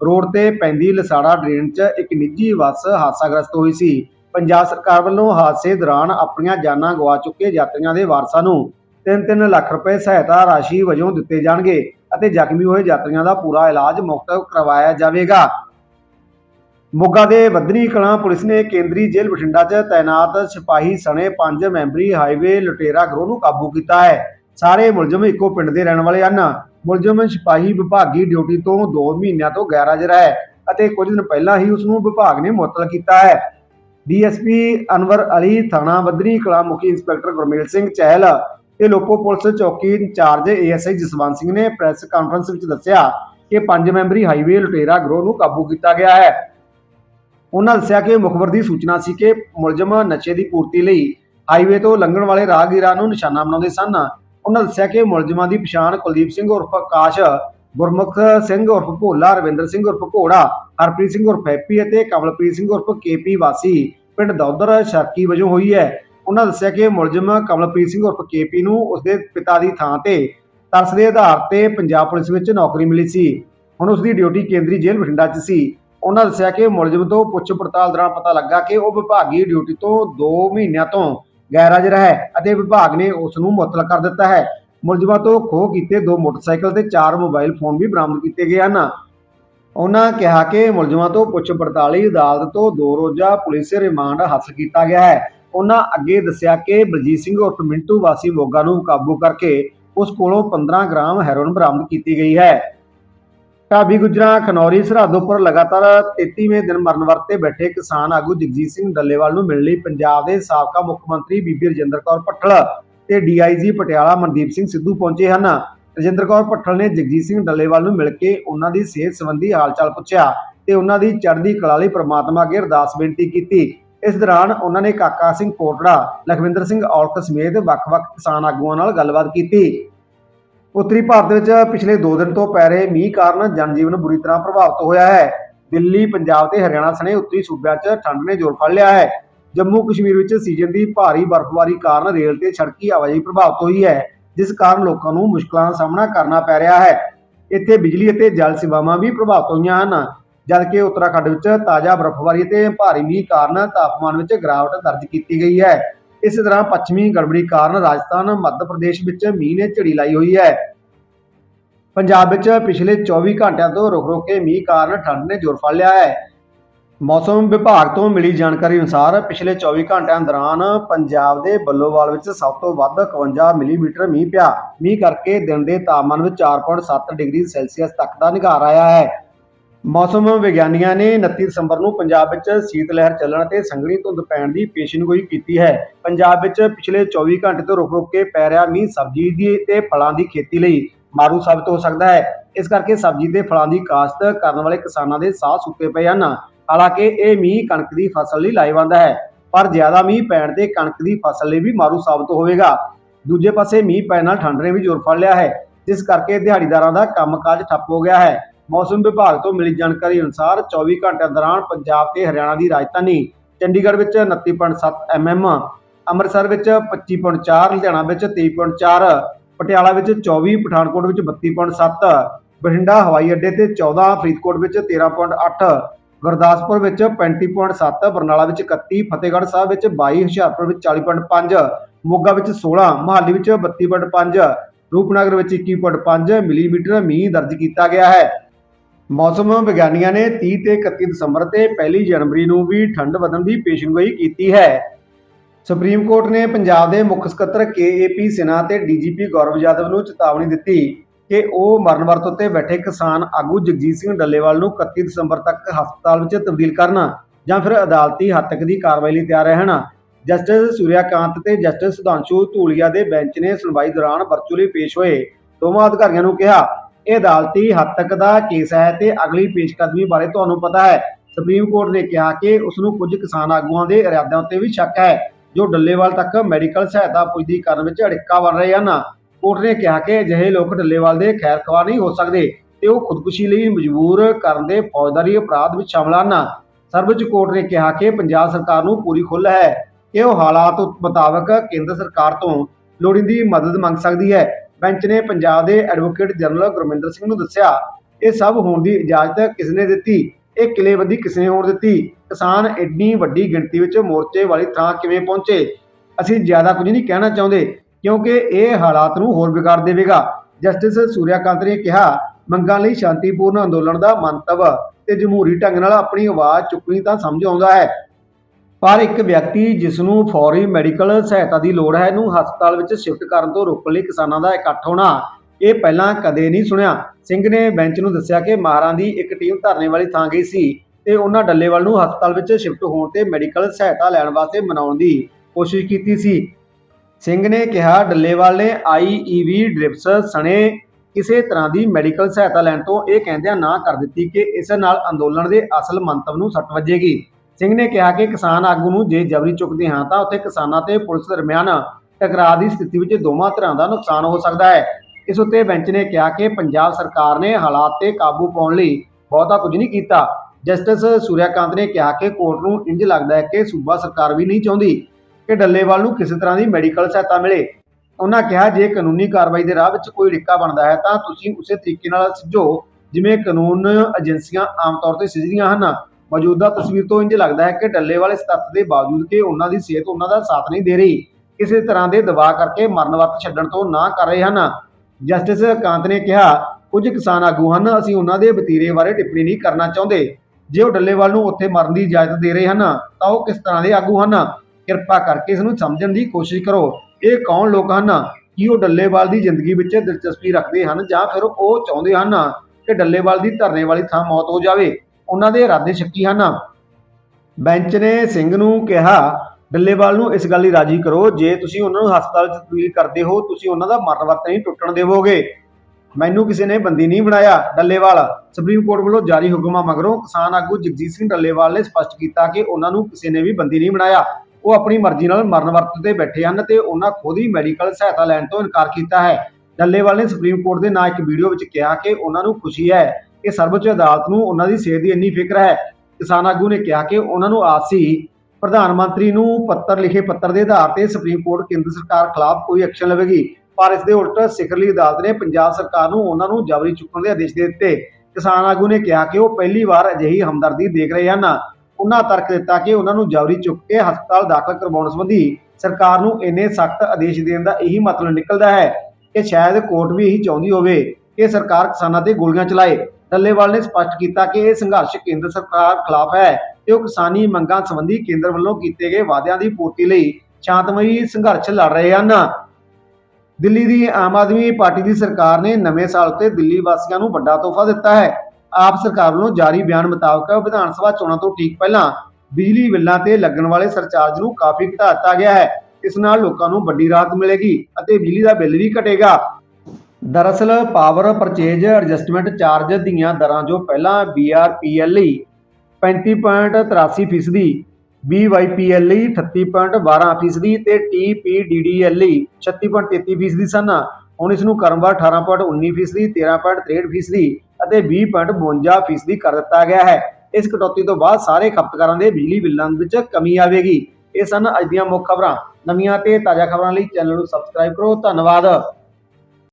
ਰੋਡ ਤੇ ਪੈਂਦੀ ਲਸਾੜਾ ਡਰੇਨ 'ਚ ਇੱਕ ਨਿੱਜੀ ਬੱਸ ਹਾਦਸਾਗ੍ਰਸਤ ਹੋਈ ਸੀ। ਪੰਜਾਬ ਸਰਕਾਰ ਵੱਲੋਂ ਹਾਦਸੇ ਦੌਰਾਨ ਆਪਣੀਆਂ ਜਾਨਾਂ ਗਵਾ ਚੁੱਕੇ ਯਾਤਰੀਆਂ ਦੇ ਵਾਰਸਾਂ ਨੂੰ 3-3 ਲੱਖ ਰੁਪਏ ਸਹਾਇਤਾ ਰਾਸ਼ੀ ਵਜੋਂ ਦਿੱਤੇ ਜਾਣਗੇ ਅਤੇ ਜ਼ਖਮੀ ਹੋਏ ਯਾਤਰੀਆਂ ਦਾ ਪੂਰਾ ਇਲਾਜ ਮੁਫਤ ਕਰਵਾਇਆ ਜਾਵੇਗਾ। ਮੋਗਾ ਦੇ ਬੱਦਰੀ ਕਲਾਂ ਪੁਲਿਸ ਨੇ ਕੇਂਦਰੀ ਜੇਲ੍ਹ ਬਠਿੰਡਾ 'ਚ ਤਾਇਨਾਤ ਸਿਪਾਹੀ ਸਣੇ ਪੰਜ ਮੈਂਬਰੀ ਹਾਈਵੇ ਲੁਟੇਰਾ ਗਰੋਹ ਨੂੰ ਕਾਬੂ ਕੀਤਾ ਹੈ। ਸਾਰੇ ਮੁਲਜ਼ਮ ਇੱਕੋ ਪਿੰਡ ਦੇ ਰਹਿਣ ਵਾਲੇ ਹਨ। ਮੁਲਜ਼ਮ ਸਿਪਾਹੀ ਵਿਭਾਗੀ ਡਿਊਟੀ ਤੋਂ 2 ਮਹੀਨਿਆਂ ਤੋਂ ਗੈਰ ਹਾਜ਼ਰ ਹੈ ਅਤੇ ਕੁਝ ਦਿਨ ਪਹਿਲਾਂ ਹੀ ਉਸ ਨੂੰ ਵਿਭਾਗ ਨੇ ਮੁਅੱਤਲ ਕੀਤਾ ਹੈ। ਡੀਐਸਪੀ ਅਨਵਰ ਅਲੀ, ਥਾਣਾ ਬੱਦਰੀ ਕਲਾਂ ਮੁਖੀ ਇੰਸਪੈਕਟਰ ਗੁਰਮੇਲ ਸਿੰਘ ਚਹਿਲ ਤੇ ਲੋਕੋ ਪੁਲਿਸ ਚੌਕੀ ਇੰਚਾਰਜ ਏਐਸਆਈ ਜਸਵੰਤ ਸਿੰਘ ਨੇ ਪ੍ਰੈਸ ਕਾਨਫਰੰਸ ਵਿੱਚ ਦੱਸਿਆ ਕਿ ਪੰਜ ਮੈਂਬਰੀ ਹਾਈਵੇ ਲੁਟੇਰਾ ਗਰੋਹ ਨੂੰ ਕਾਬੂ ਕੀਤਾ ਗਿਆ ਹੈ। ਉਹਨਾਂ ਦੱਸਿਆ ਕਿ ਮੁਖਬਰ ਦੀ ਸੂਚਨਾ ਸੀ ਕਿ ਮੁਲਜ਼ਮ ਨਸ਼ੇ ਦੀ ਪੂਰਤੀ ਲਈ ਹਾਈਵੇ ਤੋਂ ਲੰਘਣ ਵਾਲੇ ਰਾਹਗੀਰਾਂ ਨੂੰ ਨਿਸ਼ਾਨਾ ਬਣਾਉਂਦੇ ਸਨ। ਉਹਨਾਂ ਦੱਸਿਆ ਕਿ ਮੁਲਜ਼ਮਾਂ ਦੀ ਪਛਾਣ ਕੁਲਦੀਪ ਸਿੰਘ ਉਰਫ ਆਕਾਸ਼ ਗੁਰਮੁਖ ਸਿੰਘ ਉਰਫ ਭੋਲਾ, ਰਵਿੰਦਰ ਸਿੰਘ ਉਰਫ ਘੋੜਾ, ਹਰਪ੍ਰੀਤ ਸਿੰਘ ਉਰਫ ਹੈਪੀ ਅਤੇ ਕਮਲਪ੍ਰੀਤ ਸਿੰਘ ਉਰਫ ਕੇਪੀ ਵਾਸੀ ਪਿੰਡ ਦੌਦਰ ਸ਼ਰਕੀ ਵਜੋਂ ਹੋਈ ਹੈ। ਉਹਨਾਂ ਦੱਸਿਆ ਕਿ ਮੁਲਜ਼ਮ ਕਮਲਪ੍ਰੀਤ ਸਿੰਘ ਉਰਫ ਕੇਪੀ ਨੂੰ ਉਸਦੇ ਪਿਤਾ ਦੀ ਥਾਂ ਤੇ ਤਰਸ ਦੇ ਆਧਾਰ ਤੇ ਪੰਜਾਬ ਪੁਲਿਸ ਵਿੱਚ ਨੌਕਰੀ ਮਿਲੀ ਸੀ। ਹੁਣ ਉਸਦੀ ਡਿਊਟੀ ਕੇਂਦਰੀ ਜੇਲ੍ਹ ਬਠਿੰਡਾ 'ਚ ਸੀ। ਉਹਨਾਂ ਦੱਸਿਆ ਕਿ ਮੁਲਜ਼ਮ ਤੋਂ ਪੁੱਛ ਪੜਤਾਲ ਦੌਰਾਨ ਪਤਾ ਲੱਗਾ ਕਿ ਉਹ ਵਿਭਾਗੀ ਡਿਊਟੀ ਤੋਂ 2 ਮਹੀਨਿਆਂ ਤੋਂ ਗੈਰ ਹਾਜ਼ਰ ਹੈ ਅਤੇ ਵਿਭਾਗ ਨੇ ਉਸ ਨੂੰ ਮੁਅੱਤਲ ਕਰ ਦਿੱਤਾ ਹੈ। ਮੁਲਜ਼ਮਾਂ ਤੋਂ ਖੋਹ ਕੀਤੇ ਦੋ ਮੋਟਰਸਾਈਕਲ ਤੇ ਚਾਰ ਮੋਬਾਈਲ ਫੋਨ ਵੀ ਬਰਾਮਦ ਕੀਤੇ ਗਏ ਹਨ। ਉਹਨਾਂ ਕਿਹਾ ਕਿ ਮੁਲਜ਼ਮਾਂ ਤੋਂ ਪੁੱਛ ਪੜਤਾਲੀ ਅਦਾਲਤ ਤੋਂ ਦੋ ਰੋਜ਼ਾ ਪੁਲਿਸ ਰਿਮਾਂਡ ਹਾਸਲ ਕੀਤਾ ਗਿਆ ਹੈ। ਉਹਨਾਂ ਅੱਗੇ ਦੱਸਿਆ ਕਿ ਬਲਜੀਤ ਸਿੰਘ ਉਰਫ ਮਿੰਟੂ ਵਾਸੀ ਮੋਗਾ ਨੂੰ ਕਾਬੂ ਕਰਕੇ ਉਸ ਕੋਲੋਂ 15 ਗ੍ਰਾਮ ਹੈਰੋਇਨ ਬਰਾਮਦ ਕੀਤੀ ਗਈ ਹੈ। ਢਾਬੀ ਗੁਜਰਾ ਖਨੌਰੀ ਸਰਹੱਦ ਉੱਪਰ ਲਗਾਤਾਰ 33ਵੇਂ ਦਿਨ ਮਰਨ ਵਰਤੇ ਬੈਠੇ ਕਿਸਾਨ ਆਗੂ ਜਗਜੀਤ ਸਿੰਘ ਡੱਲੇਵਾਲ ਨੂੰ ਮਿਲਣ ਲਈ ਪੰਜਾਬ ਦੇ ਸਾਬਕਾ ਮੁੱਖ ਮੰਤਰੀ ਬੀਬੀ ਰਜਿੰਦਰ ਕੌਰ ਭੱਠਲ ਤੇ ਡੀਆਈਜੀ ਪਟਿਆਲਾ ਮਨਦੀਪ ਸਿੰਘ ਸਿੱਧੂ ਪਹੁੰਚੇ ਹਨ। ਰਜਿੰਦਰ ਕੌਰ ਭੱਠਲ ਨੇ ਜਗਜੀਤ ਸਿੰਘ ਡੱਲੇਵਾਲ ਨੂੰ ਮਿਲ ਕੇ ਉਹਨਾਂ ਦੀ ਸਿਹਤ ਸੰਬੰਧੀ ਹਾਲਚਾਲ ਪੁੱਛਿਆ ਤੇ ਉਹਨਾਂ ਦੀ ਚੜ੍ਹਦੀ ਕਲਾ ਲਈ ਪ੍ਰਮਾਤਮਾ ਅੱਗੇ ਅਰਦਾਸ ਬੇਨਤੀ ਕੀਤੀ। ਇਸ ਦੌਰਾਨ ਉਹਨਾਂ ਨੇ ਕਾਕਾ ਸਿੰਘ ਕੋਟੜਾ ਲਖਵਿੰਦਰ ਸਿੰਘ ਔਲਖ ਸਮੇਤ ਵੱਖ-ਵੱਖ ਕਿਸਾਨ ਆਗੂਆਂ ਨਾਲ ਗੱਲਬਾਤ ਕੀਤੀ। ਉੱਤਰੀ ਭਾਰਤ ਵਿੱਚ ਪਿਛਲੇ 2 ਦਿਨ ਤੋਂ ਪੈ ਰਹੇ ਮੀਂਹ ਕਾਰਨ ਜਨਜੀਵਨ ਬੁਰੀ ਤਰ੍ਹਾਂ ਪ੍ਰਭਾਵਿਤ ਹੋਇਆ ਹੈ। ਦਿੱਲੀ, ਪੰਜਾਬ ਤੇ ਹਰਿਆਣਾ ਸਣੇ ਉੱਤਰੀ ਸੂਬਿਆਂ 'ਚ ਠੰਡ ਨੇ ਜ਼ੋਰ ਫੜ ਲਿਆ ਹੈ। ਜੰਮੂ ਕਸ਼ਮੀਰ ਵਿੱਚ ਸੀਜ਼ਨ ਦੀ ਭਾਰੀ ਬਰਫ਼ਬਾਰੀ ਕਾਰਨ ਰੇਲ ਤੇ ਸੜਕੀ ਆਵਾਜਾਈ ਪ੍ਰਭਾਵਿਤ ਹੋਈ ਹੈ, ਜਿਸ ਕਾਰਨ ਲੋਕਾਂ ਨੂੰ ਮੁਸ਼ਕਲਾਂ ਦਾ ਸਾਹਮਣਾ ਕਰਨਾ ਪੈ ਰਿਹਾ ਹੈ। ਇੱਥੇ ਬਿਜਲੀ ਅਤੇ ਜਲ ਸੇਵਾਵਾਂ ਵੀ ਪ੍ਰਭਾਵਿਤ ਹੋਈਆਂ ਹਨ, ਜਦਕਿ ਉੱਤਰਾਖੰਡ ਵਿੱਚ ਤਾਜ਼ਾ ਬਰਫ਼ਬਾਰੀ ਅਤੇ ਭਾਰੀ ਮੀਂਹ ਕਾਰਨ ਤਾਪਮਾਨ ਵਿੱਚ ਗਿਰਾਵਟ ਦਰਜ ਕੀਤੀ ਗਈ ਹੈ। ਇਸੇ ਤਰ੍ਹਾਂ ਪੱਛਮੀ ਗੜਬੜੀ ਕਾਰਨ ਰਾਜਸਥਾਨ, ਮੱਧ ਪ੍ਰਦੇਸ਼ ਵਿੱਚ ਮੀਂਹ ਨੇ ਝੜੀ ਲਾਈ ਹੋਈ ਹੈ। ਪੰਜਾਬ ਵਿੱਚ ਪਿਛਲੇ 24 ਘੰਟਿਆਂ ਤੋਂ ਰੁਕ-ਰੁਕ ਕੇ ਮੀਂਹ ਕਾਰਨ ਠੰਡ ਨੇ ਜ਼ੋਰ ਫੜ ਲਿਆ ਹੈ। ਮੌਸਮ ਵਿਭਾਗ ਤੋਂ ਮਿਲੀ ਜਾਣਕਾਰੀ ਅਨੁਸਾਰ ਪਿਛਲੇ 24 ਘੰਟਿਆਂ ਦੌਰਾਨ ਪੰਜਾਬ ਦੇ ਬੱਲੋਵਾਲ ਵਿੱਚ ਸਭ ਤੋਂ ਵੱਧ 51 ਮਿਲੀਮੀਟਰ ਮੀਂਹ ਪਿਆ। ਮੀਂਹ ਕਰਕੇ ਦਿਨ ਦੇ ਤਾਪਮਾਨ ਵਿੱਚ 4.7 ਡਿਗਰੀ ਸੈਲਸੀਅਸ ਤੱਕ ਦਾ ਨਿਘਾਰ ਆਇਆ ਹੈ। ਮੌਸਮ ਵਿਗਿਆਨੀਆਂ ਨੇ 29 ਦਸੰਬਰ ਨੂੰ ਪੰਜਾਬ ਵਿੱਚ ਸੀਤ ਲਹਿਰ ਚੱਲਣ ਤੇ ਸੰਘਣੀ ਧੁੰਦ ਪੈਣ ਦੀ ਪੇਸ਼ੀਨਗੋਈ ਕੀਤੀ ਹੈ। ਪੰਜਾਬ ਵਿੱਚ ਪਿਛਲੇ 24 ਘੰਟੇ ਤੋਂ ਰੁਕ-ਰੁਕ ਕੇ ਪੈ ਰਿਹਾ ਮੀਂਹ ਸਬਜ਼ੀ ਦੀ ਤੇ ਫਲਾਂ ਦੀ ਖੇਤੀ ਲਈ ਮਾਰੂ ਸਾਬਤ ਹੋ ਸਕਦਾ ਹੈ। ਇਸ ਕਰਕੇ ਸਬਜ਼ੀ ਤੇ ਫਲਾਂ ਦੀ ਕਾਸ਼ਤ ਕਰਨ ਵਾਲੇ ਕਿਸਾਨਾਂ ਦੇ ਸਾਹ ਸੁੱਕੇ ਪਏ ਹਨ। ਹਾਲਾਂਕਿ ਇਹ ਮੀਂਹ ਕਣਕ ਦੀ ਫਸਲ ਲਈ ਲਾਹੇਵੰਦ ਹੈ, ਪਰ ਜ਼ਿਆਦਾ ਮੀਂਹ ਪੈਣ ਤੇ ਕਣਕ ਦੀ ਫਸਲ ਲਈ ਵੀ ਮਾਰੂ ਸਾਬਤ ਹੋਵੇਗਾ। ਦੂਜੇ ਪਾਸੇ ਮੀਂਹ ਪੈਣ ਨਾਲ ਠੰਡ ਨੇ ਵੀ ਜ਼ੋਰ ਫੜ ਲਿਆ ਹੈ, ਜਿਸ ਕਰਕੇ ਦਿਹਾੜੀਦਾਰਾਂ ਦਾ ਕੰਮਕਾਜ ਠੱਪ ਹੋ ਗਿਆ ਹੈ। ਮੌਸਮ ਵਿਭਾਗ ਤੋਂ ਮਿਲੀ ਜਾਣਕਾਰੀ ਅਨੁਸਾਰ 24 ਘੰਟਿਆਂ ਦੌਰਾਨ ਪੰਜਾਬ ਤੇ ਹਰਿਆਣਾ ਦੀ ਰਾਜਧਾਨੀ ਚੰਡੀਗੜ੍ਹ ਵਿੱਚ 29.7 ਐਮਐਮ ਅੰਮ੍ਰਿਤਸਰ ਵਿੱਚ 25.4 ਲੁਧਿਆਣਾ ਵਿੱਚ 23.4 ਪਟਿਆਲਾ ਵਿੱਚ 24 ਪਠਾਨਕੋਟ ਵਿੱਚ 32.7 ਬਠਿੰਡਾ ਹਵਾਈ ਅੱਡੇ ਤੇ 14 ਫਰੀਦਕੋਟ ਵਿੱਚ 13.8 ਗੁਰਦਾਸਪੁਰ ਵਿੱਚ 35.7 ਬਰਨਾਲਾ ਵਿੱਚ 31 ਫਤਿਹਗੜ੍ਹ ਸਾਹਿਬ ਵਿੱਚ 22 ਹੁਸ਼ਿਆਰਪੁਰ ਵਿੱਚ 40.5 ਮੋਗਾ ਵਿੱਚ 16 ਮੋਹਾਲੀ ਵਿੱਚ 32.5 ਰੂਪਨਗਰ ਵਿੱਚ 21.5 ਮਿਲੀਮੀਟਰ ਮੀਂਹ ਦਰਜ ਕੀਤਾ ਗਿਆ ਹੈ। ਮੌਸਮ ਵਿਗਿਆਨੀਆਂ ਨੇ 30 ਤੇ 31 ਦਸੰਬਰ ਤੇ 1 ਜਨਵਰੀ ਨੂੰ ਵੀ ਠੰਡ ਵਧਣ ਦੀ ਪੇਸ਼ਗੋਈ ਕੀਤੀ ਹੈ। ਸੁਪਰੀਮ ਕੋਰਟ ਨੇ ਪੰਜਾਬ ਦੇ ਮੁੱਖ ਸਕੱਤਰ ਕੇਏਪੀ ਸਿਨਹਾ ਤੇ ਡੀਜੀਪੀ ਗੌਰਵ ਯਾਦਵ ਨੂੰ ਚੇਤਾਵਨੀ ਦਿੱਤੀ। ਕਿ ਉਹ ਮਰਨ ਵਰਤ ਉੱਤੇ ਬੈਠੇ ਕਿਸਾਨ ਆਗੂ ਜਗਜੀਤ ਸਿੰਘ ਡੱਲੇਵਾਲ ਨੂੰ 31 ਦਸੰਬਰ ਤੱਕ ਹਸਪਤਾਲ ਵਿੱਚ ਤਬਦੀਲ ਕਰਨ ਜਾਂ ਫਿਰ ਅਦਾਲਤੀ ਹੱਦ ਤੱਕ ਦੀ ਕਾਰਵਾਈ ਲਈ ਤਿਆਰ ਰਹਿਣ। ਜਸਟਿਸ ਸੂਰਿਆਕਾਂਤ ਤੇ ਜਸਟਿਸ ਸੁਧਾਂਸ਼ੂ ਧੂਲੀਆ ਦੇ ਬੈਂਚ ਨੇ ਸੁਣਵਾਈ ਦੌਰਾਨ ਵਰਚੁਅਲੀ ਪੇਸ਼ ਹੋਏ ਦੋਵਾਂ ਅਧਿਕਾਰੀਆਂ ਨੂੰ ਕਿਹਾ, ਇਹ ਅਦਾਲਤੀ ਹੱਦ ਤੱਕ ਦਾ ਕੇਸ ਹੈ ਤੇ ਅਗਲੀ ਪੇਸ਼ਕਦਮੀ ਬਾਰੇ ਤੁਹਾਨੂੰ ਪਤਾ ਹੈ। ਸੁਪਰੀਮ ਕੋਰਟ ਨੇ ਕਿਹਾ ਕਿ ਉਸ ਨੂੰ ਕੁਝ ਕਿਸਾਨ ਆਗੂਆਂ ਦੇ ਇਰਾਦਿਆਂ ਉੱਤੇ ਵੀ ਸ਼ੱਕ ਹੈ, ਜੋ ਡੱਲੇਵਾਲ ਤੱਕ ਮੈਡੀਕਲ ਸਹਾਇਤਾ ਪੁੱਜਦੀ ਕਰਨ ਵਿੱਚ ਅੜਿੱਕਾ ਬਣ ਰਹੇ ਹਨ। ਕੋਰਟ ਨੇ ਕਿਹਾ ਕਿ ਅਜਿਹੇ ਲੋਕ ਡੱਲੇਵਾਲ ਦੇ ਖੈਰਖਵਾਹ ਨਹੀਂ ਹੋ ਸਕਦੇ ਤੇ ਉਹ ਖੁਦਕੁਸ਼ੀ ਲਈ ਮਜਬੂਰ ਕਰਨ ਦੇ ਫੌਜਦਾਰੀ ਅਪਰਾਧ ਵਿੱਚ ਸ਼ਾਮਲ ਹਨ। ਸਰਵਉੱਚ ਕੋਰਟ ਨੇ ਕਿਹਾ ਕਿ ਪੰਜਾਬ ਸਰਕਾਰ ਨੂੰ ਪੂਰੀ ਖੁੱਲ੍ਹ ਹੈ ਕਿ ਉਹ ਹਾਲਾਤ ਮੁਤਾਬਕ ਕੇਂਦਰ ਸਰਕਾਰ ਤੋਂ ਲੋੜੀਂਦੀ ਮਦਦ ਮੰਗ ਸਕਦੀ ਹੈ। ਬੈਂਚ ਨੇ ਪੰਜਾਬ ਦੇ ਐਡਵੋਕੇਟ ਜਨਰਲ ਗੁਰਮਿੰਦਰ ਸਿੰਘ ਨੂੰ ਦੱਸਿਆ, ਇਹ ਸਭ ਹੋਣ ਦੀ ਇਜਾਜ਼ਤ ਕਿਸ ਨੇ ਦਿੱਤੀ? ਇਹ ਕਿਲੇਬੰਦੀ ਕਿਸ ਨੇ ਹੋਣ ਦਿੱਤੀ? ਕਿਸਾਨ ਇੰਨੀ ਵੱਡੀ ਗਿਣਤੀ ਵਿੱਚ ਮੋਰਚੇ ਵਾਲੀ ਥਾਂ ਕਿਵੇਂ ਪਹੁੰਚੇ? ਅਸੀਂ ਜ਼ਿਆਦਾ ਕੁਝ ਨਹੀਂ ਕਹਿਣਾ ਚਾਹੁੰਦੇ। ਕਿਉਂਕਿ ਇਹ ਹਾਲਾਤ ਨੂੰ ਹੋਰ ਵਿਗਾੜ ਦੇਵੇਗਾ। ਜਸਟਿਸ ਸੂਰਿਆਕਾਂਤ ਨੇ ਕਿਹਾ, ਮੰਗਾਂ ਲਈ ਸ਼ਾਂਤੀਪੂਰਨ ਅੰਦੋਲਨ ਦਾ ਮੰਤਵ ਤੇ ਜਮਹੂਰੀ ਢੰਗ ਨਾਲ ਆਪਣੀ ਆਵਾਜ਼ ਚੁੱਕਣੀ ਤਾਂ ਸਮਝ ਆਉਂਦਾ ਹੈ। ਪਰ ਇੱਕ ਵਿਅਕਤੀ ਜਿਸ ਨੂੰ ਫੌਰੀ ਮੈਡੀਕਲ ਸਹਾਇਤਾ ਦੀ ਲੋੜ ਹੈ ਨੂੰ ਹਸਪਤਾਲ ਵਿੱਚ ਸ਼ਿਫਟ ਕਰਨ ਤੋਂ ਰੋਕਣ ਲਈ ਕਿਸਾਨਾਂ ਦਾ ਇਕੱਠ ਹੋਣਾ, ਇਹ ਪਹਿਲਾਂ ਕਦੇ ਨਹੀਂ ਸੁਣਿਆ। ਸਿੰਘ ਨੇ ਬੈਂਚ ਨੂੰ ਦੱਸਿਆ ਕਿ ਮਾਹਰਾਂ ਦੀ ਇੱਕ ਟੀਮ ਧਰਨੇ ਵਾਲੀ ਥਾਂ ਗਈ ਸੀ ਤੇ ਉਹਨਾਂ ਡੱਲੇਵਾਲ ਨੂੰ ਹਸਪਤਾਲ ਵਿੱਚ ਸ਼ਿਫਟ ਹੋਣ ਤੇ ਮੈਡੀਕਲ ਸਹਾਇਤਾ ਲੈਣ ਵਾਸਤੇ ਮਨਾਉਣ ਦੀ ਕੋਸ਼ਿਸ਼ ਕੀਤੀ ਸੀ। ਸਿੰਘ ਨੇ ਕਿਹਾ ਡੱਲੇਵਾਲ ਨੇ ਆਈਈਵੀ ਡ੍ਰਿਪਸ ਸਣੇ ਕਿਸੇ ਤਰ੍ਹਾਂ ਦੀ ਮੈਡੀਕਲ ਸਹਾਇਤਾ ਲੈਣ ਤੋਂ ਇਹ ਕਹਿੰਦਿਆਂ ਨਾ ਕਰ ਦਿੱਤੀ ਕਿ ਇਸ ਨਾਲ ਅੰਦੋਲਨ ਦੇ ਅਸਲ ਮੰਤਵ ਨੂੰ ਸੱਟ ਵੱਜੇਗੀ। ਸਿੰਘ ਨੇ ਕਿਹਾ ਕਿ ਕਿਸਾਨ ਆਗੂ ਨੂੰ ਜੇ ਜਬਰੀ ਚੁੱਕਦੇ ਹਾਂ ਤਾਂ ਉੱਥੇ ਕਿਸਾਨਾਂ ਤੇ ਪੁਲਿਸ ਦਰਮਿਆਨ ਟਕਰਾਅ ਦੀ ਸਥਿਤੀ ਵਿੱਚ ਦੋਵਾਂ ਤਰ੍ਹਾਂ ਦਾ ਨੁਕਸਾਨ ਹੋ ਸਕਦਾ ਹੈ। ਇਸ ਉੱਤੇ ਬੈਂਚ ਨੇ ਕਿਹਾ ਕਿ ਪੰਜਾਬ ਸਰਕਾਰ ਨੇ ਹਾਲਾਤ ਤੇ ਕਾਬੂ ਪਾਉਣ ਲਈ ਬਹੁਤਾ ਕੁਝ ਨਹੀਂ ਕੀਤਾ। ਜਸਟਿਸ ਸੂਰਿਆਕਾਂਤ ਨੇ ਕਿਹਾ ਕਿ ਕੋਰਟ ਨੂੰ ਇੰਜ ਲੱਗਦਾ ਹੈ ਕਿ ਸੂਬਾ ਸਰਕਾਰ ਵੀ ਨਹੀਂ ਚਾਹੁੰਦੀ। ਕਿ ਡੱਲੇਵਾਲ ਨੂੰ ਕਿਸੇ ਤਰ੍ਹਾਂ ਦੀ ਮੈਡੀਕਲ ਸਹਾਇਤਾ ਮਿਲੇ। ਉਹਨਾਂ ਕਿਹਾ, ਜੇ ਕਾਨੂੰਨੀ ਕਾਰਵਾਈ ਦੇ ਰਾਹ ਵਿੱਚ ਕੋਈ ਰਿਕਾ ਬਣਦਾ ਹੈ, ਤਾਂ ਤੁਸੀਂ ਉਸੇ ਤਰੀਕੇ ਨਾਲ ਸਿੱਝੋ, ਜਿਵੇਂ ਕਾਨੂੰਨ ਏਜੰਸੀਆਂ ਆਮ ਤੌਰ ਤੇ ਸਿੱਝਦੀਆਂ ਹਨ। ਮੌਜੂਦਾ ਤਸਵੀਰ ਤੋਂ ਇੰਜ ਲੱਗਦਾ ਹੈ ਕਿ ਡੱਲੇਵਾਲ ਇਸ ਤੱਥ ਦੇ ਬਾਵਜੂਦ ਕਿ ਉਹਨਾਂ ਦੀ ਸਿਹਤ ਉਹਨਾਂ ਦਾ ਸਾਥ ਨਹੀਂ ਦੇ ਰਹੀ। ਕਿਸੇ ਤਰ੍ਹਾਂ ਦੇ ਦਬਾਅ ਕਰਕੇ ਮਰਨ ਵਰਤ ਛੱਡਣ ਤੋਂ ਨਾ ਕਰ ਰਹੇ ਹਨ। ਜਸਟਿਸ ਕਾਂਤ ਨੇ ਕਿਹਾ, ਕੁਝ ਕਿਸਾਨ ਆਗੂ ਹਨ, ਅਸੀਂ ਉਹਨਾਂ ਦੇ ਵਤੀਰੇ ਬਾਰੇ ਟਿੱਪਣੀ ਨਹੀਂ ਕਰਨਾ ਚਾਹੁੰਦੇ। ਜੇ ਉਹ ਡੱਲੇਵਾਲ ਨੂੰ ਉੱਥੇ ਮਰਨ ਦੀ ਇਜਾਜ਼ਤ ਦੇ ਰਹੇ ਹਨ, ਤਾਂ ਉਹ ਕਿਸ ਤਰ੍ਹਾਂ ਦੇ ਆਗੂ ਹਨ? ਕਿਰਪਾ ਕਰਕੇ ਇਸ ਨੂੰ ਸਮਝਣ ਦੀ ਕੋਸ਼ਿਸ਼ ਕਰੋ। ਇਹ ਕੌਣ ਲੋਕ ਹਨ ਕੀ ਉਹ ਡੱਲੇਵਾਲ ਦੀ ਜ਼ਿੰਦਗੀ ਵਿੱਚ ਦਿਲਚਸਪੀ ਰੱਖਦੇ ਹਨ ਜਾਂ ਫਿਰ ਉਹ ਚਾਹੁੰਦੇ ਹਨ ਕਿ ਡੱਲੇਵਾਲ ਦੀ ਧਰਨੇ ਵਾਲੀ ਥਾਂ ਮੌਤ ਹੋ ਜਾਵੇ? ਉਹਨਾਂ ਦੇ ਇਰਾਦੇ ਸ਼ੱਕੀ ਹਨ। ਬੈਂਚ ਨੇ ਸਿੰਘ ਨੂੰ ਕਿਹਾ, ਡੱਲੇਵਾਲ ਨੂੰ ਇਸ ਗੱਲ ਲਈ ਰਾਜੀ ਕਰੋ, ਜੇ ਤੁਸੀਂ ਉਹਨਾਂ ਨੂੰ ਹਸਪਤਾਲ 'ਚ ਤਬਦੀਲ ਕਰਦੇ ਹੋ, ਤੁਸੀਂ ਉਹਨਾਂ ਦਾ ਮਰਨ ਵਰਤ ਨਹੀਂ ਟੁੱਟਣ ਦੇਵੋਗੇ। ਮੈਨੂੰ ਕਿਸੇ ਨੇ ਬੰਦੀ ਨਹੀਂ ਬਣਾਇਆ, ਡੱਲੇਵਾਲ। ਸੁਪਰੀਮ ਕੋਰਟ ਵੱਲੋਂ ਜਾਰੀ ਹੁਕਮਾਂ ਮਗਰੋਂ ਕਿਸਾਨ ਆਗੂ ਜਗਜੀਤ ਸਿੰਘ ਡੱਲੇਵਾਲ ਨੇ ਸਪਸ਼ਟ ਕੀਤਾ ਕਿ ਉਹਨਾਂ ਨੂੰ ਕਿਸੇ ਨੇ ਵੀ ਬੰਦੀ ਨਹੀਂ ਬਣਾਇਆ। ਉਹ ਆਪਣੀ ਮਰਜ਼ੀ ਨਾਲ ਮਰਨ ਵਰਤ ਤੇ ਬੈਠੇ ਹਨ ਤੇ ਉਹਨਾਂ ਖੁਦ ਹੀ ਮੈਡੀਕਲ ਸਹਾਇਤਾ ਲੈਣ ਤੋਂ ਇਨਕਾਰ ਕੀਤਾ ਹੈ। ਡੱਲੇਵਾਲ ਨੇ ਸੁਪਰੀਮ ਕੋਰਟ ਦੇ ਨਾਂ ਇੱਕ ਵੀਡੀਓ ਵਿੱਚ ਕਿਹਾ ਕਿ ਉਹਨਾਂ ਨੂੰ ਖੁਸ਼ੀ ਹੈ। ਕਿ ਸਰਵਉੱਚ ਅਦਾਲਤ ਨੂੰ ਉਹਨਾਂ ਦੀ ਸਿਹਤ ਦੀ ਇੰਨੀ ਫਿਕਰ ਹੈ। ਕਿਸਾਨ ਆਗੂ ਨੇ ਕਿਹਾ ਕਿ ਉਹਨਾਂ ਨੂੰ ਆਸ ਸੀ, ਪ੍ਰਧਾਨ ਮੰਤਰੀ ਨੂੰ ਪੱਤਰ, ਲਿਖੇ ਪੱਤਰ ਦੇ ਆਧਾਰ ਤੇ ਸੁਪਰੀਮ ਕੋਰਟ ਕੇਂਦਰ ਸਰਕਾਰ ਖਿਲਾਫ ਕੋਈ ਐਕਸ਼ਨ ਲਵੇਗੀ। ਪਰ ਇਸ ਦੇ ਉਲਟ ਸਿਖਰਲੀ ਅਦਾਲਤ ਨੇ ਪੰਜਾਬ ਸਰਕਾਰ ਨੂੰ ਉਹਨਾਂ ਨੂੰ ਜਬਰੀ ਚੁੱਕਣ ਦੇ ਆਦੇਸ਼ ਦੇ ਦਿੱਤੇ। ਕਿਸਾਨ ਆਗੂ ਨੇ ਕਿਹਾ ਕਿ ਉਹ ਪਹਿਲੀ ਵਾਰ ਅਜਿਹੀ ਹਮਦਰਦੀ ਦੇਖ ਰਹੇ ਹਨ। ਉਹਨਾਂ ਤਰਕ ਦਿੱਤਾ ਕਿ ਉਹਨਾਂ ਨੂੰ ਜਬਰੀ ਚੁੱਕ ਕੇ ਹਸਪਤਾਲ ਦਾਖਲ ਕਰਵਾਉਣ ਸੰਬੰਧੀ ਸਰਕਾਰ ਨੂੰ ਇੰਨੇ ਸਖਤ ਆਦੇਸ਼ ਦੇਣ ਦਾ ਇਹੀ ਮਤਲਬ ਨਿਕਲਦਾ ਹੈ ਕਿ ਸ਼ਾਇਦ ਕੋਰਟ ਵੀ ਇਹੀ ਚਾਹੁੰਦੀ ਹੋਵੇ ਕਿ ਸਰਕਾਰ ਕਿਸਾਨਾਂ ਤੇ ਗੋਲੀਆਂ ਚਲਾਏ। ਡੱਲੇਵਾਲ ਨੇ ਸਪਸ਼ਟ ਕੀਤਾ ਕਿ ਇਹ ਸੰਘਰਸ਼ ਕੇਂਦਰ ਸਰਕਾਰ ਖਿਲਾਫ ਹੈ ਤੇ ਉਹ ਕਿਸਾਨੀ ਮੰਗਾਂ ਸੰਬੰਧੀ ਕੇਂਦਰ ਵੱਲੋਂ ਕੀਤੇ ਗਏ ਵਾਅਦਿਆਂ ਦੀ ਪੂਰਤੀ ਲਈ ਸ਼ਾਂਤਮਈ ਸੰਘਰਸ਼ ਲੜ ਰਹੇ ਹਨ। ਦਿੱਲੀ ਦੀ ਆਮ ਆਦਮੀ ਪਾਰਟੀ ਦੀ ਸਰਕਾਰ ਨੇ ਨਵੇਂ ਸਾਲ ਤੇ ਦਿੱਲੀ ਵਾਸੀਆਂ ਨੂੰ ਵੱਡਾ ਤੋਹਫਾ ਦਿੱਤਾ ਹੈ। ਆਪ ਸਰਕਾਰ ਵੱਲੋਂ ਜਾਰੀ ਬਿਆਨ ਮੁਤਾਬਕ ਵਿਧਾਨ ਸਭਾ ਚੋਣਾਂ ਤੋਂ ਠੀਕ ਪਹਿਲਾਂ ਬਿਜਲੀ ਬਿੱਲਾਂ ਤੇ ਲੱਗਣ ਵਾਲੇ ਸਰਚਾਰਜ ਨੂੰ ਕਾਫੀ ਘਟਾ ਦਿੱਤਾ ਗਿਆ ਹੈ। ਇਸ ਨਾਲ ਲੋਕਾਂ ਨੂੰ ਵੱਡੀ ਰਾਹਤ ਮਿਲੇਗੀ ਅਤੇ ਬਿਜਲੀ ਦਾ ਬਿੱਲ ਵੀ ਘਟੇਗਾ। ਦਰਅਸਲ ਪਾਵਰ ਪਰਚੇਜ ਐਡਜਸਟਮੈਂਟ ਚਾਰਜ ਦੀਆਂ ਦਰਾਂ ਜੋ ਪਹਿਲਾਂ BRPL ਲਈ 35.83 ਫੀਸਦੀ BYPL ਲਈ 38.12 ਫੀਸਦੀ ਤੇ TPDDL ਲਈ 36.33 ਫੀਸਦੀ ਸਨ। ਹੁਣ ਇਸ ਨੂੰ ਕਰਮਵਾਰ 18.19 ਫੀਸਦੀ 13.63 ਫੀਸਦੀ ਅਤੇ 20.52 ਫੀਸਦੀ ਕਰ ਦਿੱਤਾ ਗਿਆ ਹੈ। ਇਸ ਕਟੌਤੀ ਤੋਂ ਬਾਅਦ ਸਾਰੇ ਖਪਤਕਾਰਾਂ ਦੇ ਬਿਜਲੀ ਬਿੱਲਾਂ ਵਿੱਚ ਕਮੀ ਆਵੇਗੀ। ਇਹ ਸਨ ਅੱਜ ਦੀਆਂ ਮੁੱਖ ਖਬਰਾਂ। ਨਵੀਆਂ ਤੇ ਤਾਜ਼ਾ ਖਬਰਾਂ ਲਈ ਚੈਨਲ ਨੂੰ ਸਬਸਕ੍ਰਾਈਬ ਕਰੋ। ਧੰਨਵਾਦ।